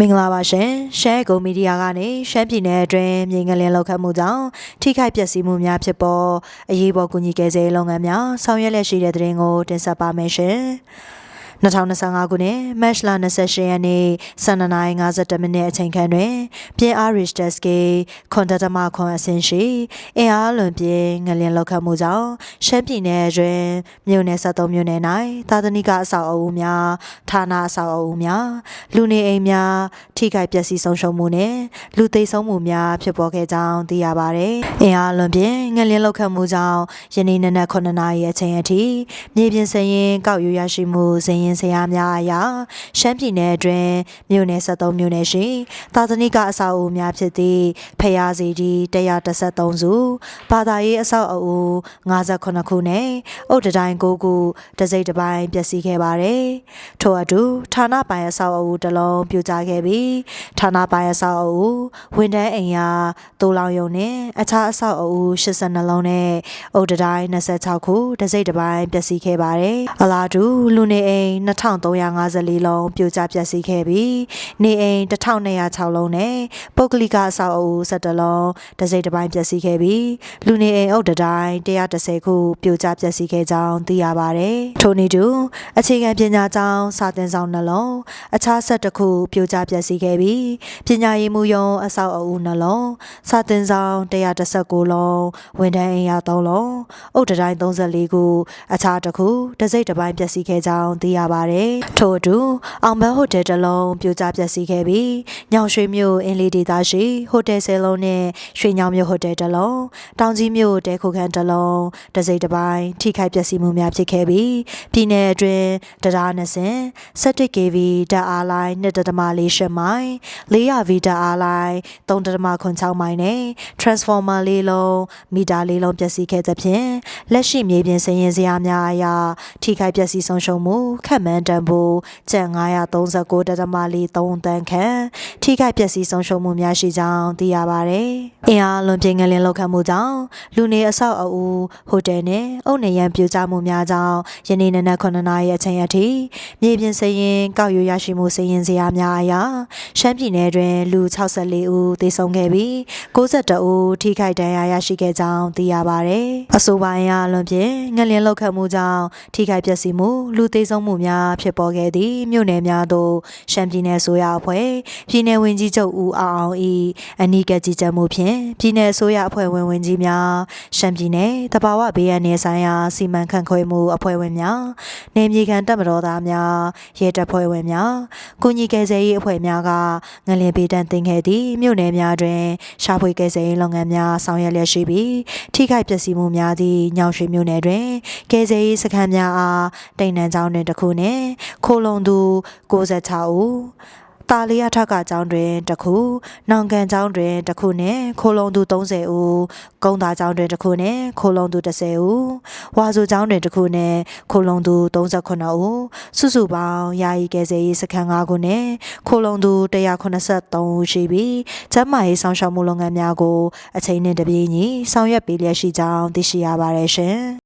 မင်္ဂလာပါရှင်ရှမ်းကုံမီဒီယာကနေရှမ်းပြည်နယ်အတွင်းမြေငလင်လောက်ခတ်မှုကြောင့်ထိခိုက်ပျက်စီးမှုများဖြစ်ပေါ်အရေးပေါ်ကူညီကယ်ဆယ်ရေးလုပ်ငန်းများဆောင်ရွက်လက်ရှိတဲ့သတင်းကိုတင်ဆက်ပါမယ်ရှင် 2025ခုနှစ်မတ်လ28ရက်နေ့12:52မိနစ်အချိန်ခန့်တွင်ပြင်းအား Richter scale ခွန်တတမခွန်အဆင့်ရှိအင်အားလွန်ပြင်းငလျင်လောက်ခတ်မှုကြောင့်ရှမ်းပြည်နယ်တွင်မြို့နယ်73မြို့နယ်၌သာသနိကအဆောက်အဦများဌာနအဆောက်အဦများလူနေအိမ်များထိခိုက်ပျက်စီးဆုံးရှုံးမှုနှင့်လူသိဆုံးမှုများဖြစ်ပေါ်ခဲ့ကြောင်းသိရပါသည်။အင်အားလွန်ပြင်းငလျင်လောက်ခတ်မှုကြောင့်ယနေ့နနက်9နာရီအချိန်အထိမြေပြင်စရင်ကောက်ယူရရှိမှုစရင်ဆရာများအရာရှမ်းပြည်နယ်အတွင်းမြို့နယ်73မြို့နယ်ရှိသာသနိကအဆောက်အဦများဖြစ်သည့်ဖျားစီကြီး133စုဘာသာရေးအဆောက်အဦ58ခုနဲ့အုတ်တတိုင်း9ခုတစိမ့်တစ်ပိုင်းပျက်စီးခဲ့ပါတယ်။ထို့အတူဌာနပိုင်အဆောက်အဦတစ်လုံးပြိုကျခဲ့ပြီးဌာနပိုင်အဆောက်အဦဝန်ထမ်းအိမ်ယာတိုးလောင်ယုံနဲ့အခြားအဆောက်အဦ82လုံးနဲ့အုတ်တတိုင်း26ခုတစိမ့်တစ်ပိုင်းပျက်စီးခဲ့ပါတယ်။အလားတူလူနေအိမ်2354လုံးပြိုကျပျက်စီးခဲ့ပြီးနေအိမ်1206လုံးနဲ့ပုဂ္ဂလိကအဆောက်အဦ17လုံးတစိမ့်တစ်ပိုင်းပျက်စီးခဲ့ပြီးလူနေအိမ်အုတ်တတိုင်း130ခုပြိုကျပျက်စီးခဲ့ကြောင်းသိရပါတယ်။ထို့နည်းတူအခြေခံပညာကျောင်းစာသင်ဆောင်နှလုံးအခြား11ခုပြိုကျပျက်စီးခဲ့ပြီးပညာရေးမှုယုံအဆောက်အဦနှလုံးစာသင်ဆောင်119လုံးဝန်ထမ်းအိမ်ယာ3လုံးအုတ်တတိုင်း34ခုအခြားတစ်ခုတစိမ့်တစ်ပိုင်းပျက်စီးခဲ့ကြောင်းသိရပါတယ်။ထို့အတူအောင်ဘဲဟိုတယ်တစ်လုံးပြိုကျပျက်စီးခဲ့ပြီးညောင်ရွှေမြို့အင်းလီဒေသရှိဟိုတယ်ဆယ်လုံးနဲ့ရွှေညောင်မြို့ဟိုတယ်တစ်လုံးတောင်ကြီးမြို့တဲခုခန်းတစ်လုံးတစိမ့်တစ်ပိုင်းထိခိုက်ပျက်စီးမှုများဖြစ်ခဲ့ပြီးပြည်내အတွင်းတရားနှစ်စင်17 kV ဓာတ်အားလိုင်း2.48မိုင် 400 V ဓာတ်အားလိုင်း3.6မိုင်နဲ့ transformer လေးလုံးမီတာလေးလုံးပျက်စီးခဲ့သဖြင့်လက်ရှိမြေပြင်စည်ရင်စရာများအရာထိခိုက်ပျက်စီးဆုံးရှုံးမှုခန့်မှန်းတန်ဖိုးကျပ်939.43တန်ခန့်ထိခိုက်ပျက်စီးဆုံးရှုံးမှုများရှိကြောင်းသိရပါတယ်။အင်အားလွန်ပြင်းငလင်လောက်ခတ်မှုကြောင့်လူနေအဆောက်အဦဟိုတယ်နဲ့အုတ်နေရန်ပြိုကျမှုများကြောင့်ယနေ့နနက်9နာရီအချိန်အထိမြေပြင်စည်ရင်ကောက်ယူရရှိမှုစည်ရင်စရာများအရာရှမ်းပြည်နယ်တွင်လူ64ဦးသေဆုံးခဲ့ပြီး62ဦးထိခိုက်ဒဏ်ရာရရှိခဲ့ကြောင်းသိရပါတယ်။အဆိုပါအင်အားလွန်ပြင်းငလင်လောက်ခတ်မှုကြောင့်ထိခိုက်ပျက်စီးမှုလူသေဆုံးမှုများဖြစ်ပေါ်ခဲ့သည့်မြို့နယ်များသို့ရှမ်းပြည်နယ်ဆိုရအဖွဲ့ပြည်내ဝင်ကြီးချုပ်ဦးအောင်အောင်၏အနီးကပ်ကြီးကြပ်မှုဖြင့်ပြည်내ဆိုရအဖွဲ့ဝင်ဝင်ကြီးများရှမ်းပြည်နယ်တဘာဝဘေးရန်နယ်ဆိုင်ရာစီမံခန့်ခွဲမှုအဖွဲ့ဝင်များနေမြေခံတပ်မတော်သားများရဲတပ်ဖွဲ့ဝင်များကုညီကယ်ဆယ်ရေးအဖွဲ့များကငလင်ပေးတန်းတင်ခဲ့သည့်မြို့နယ်များတွင်ရှာဖွေကယ်ဆယ်ရေးလုပ်ငန်းများဆောင်ရွက်လျက်ရှိပြီးထိခိုက်ပျက်စီးမှုများသည့်ညောင်ရွှေမြို့နယ်တွင်ကယ်ဆယ်ရေးစခန်းများအားတိန်နန်းကျောင်းတွင်တစ်ခုနှင့်ခိုလုံသူ96ဦးတာလီယာထက်ကကျောင်းတွင်တစ်ခု၊နောင်ကန်ကျောင်းတွင်တစ်ခုနှင့်ခိုလုံသူ30ဦး၊ကုန်းသားကျောင်းတွင်တစ်ခုနှင့်ခိုလုံသူ10ဦး၊ဝါဆိုကျောင်းတွင်တစ်ခုနှင့်ခိုလုံသူ38ဦးစုစုပေါင်းယာယီကယ်ဆယ်ရေးစခန်း5ခုနှင့်ခိုလုံသူ183ဦးရှိပြီးကျန်းမာရေးဆောင်ရှောက်မှုလုပ်ငန်းများကိုအချိန်နှင့်တပြေးညီဆောင်ရွက်ပေးလျက်ရှိကြောင်းသိရှိရပါတယ်ရှင်။